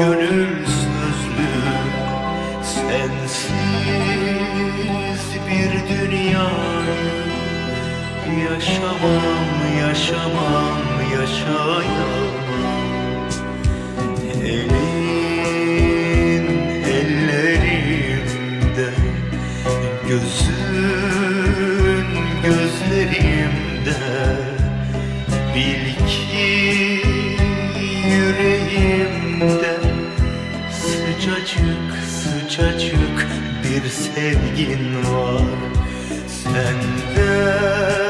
gönül sözlü Sensiz bir dünyayı Yaşamam, yaşamam, yaşayamam. Elim bir sevgin var. Sende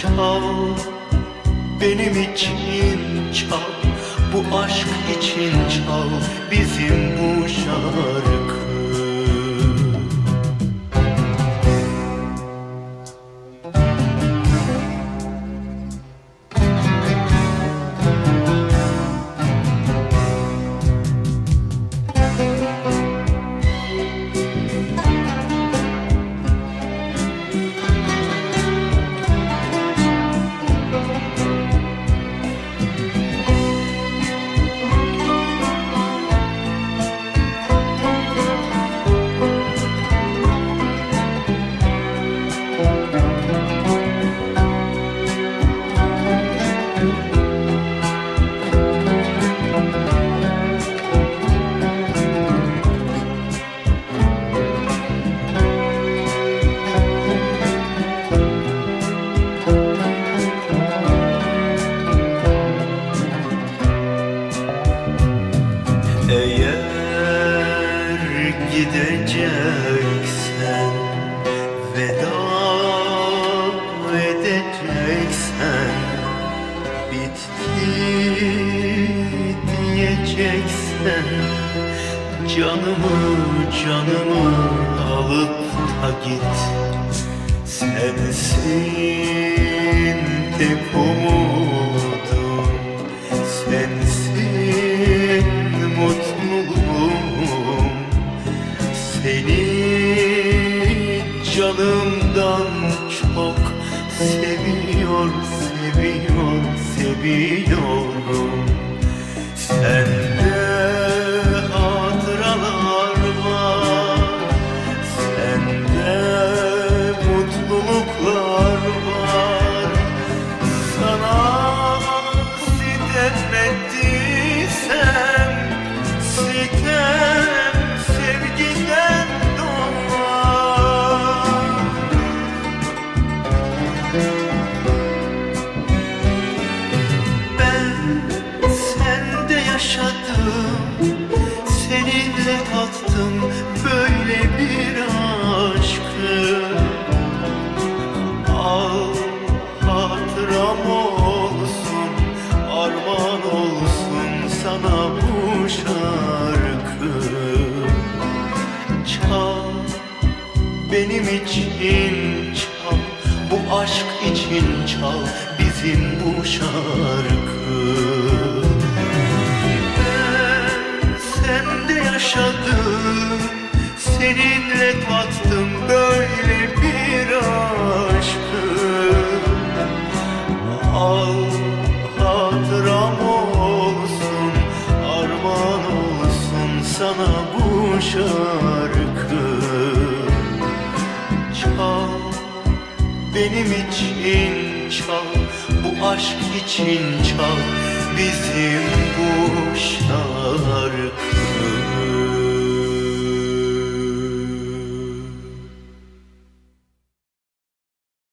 Çal. Benim için çal. Bu aşk için çal. Bizim bu şarkı Canımı canımı alıp da git. Sensin tek umudum. Sensin mutluluğum. Seni canımdan çok seviyor, seviyor, seviyorum. Sende benim için çal Bu aşk için çal bizim bu şarkı. Ben sende yaşadım Seninle tattım böyle bir aşkı. Al hatıram benim için çal Bu aşk için çal bizim bu şarkı.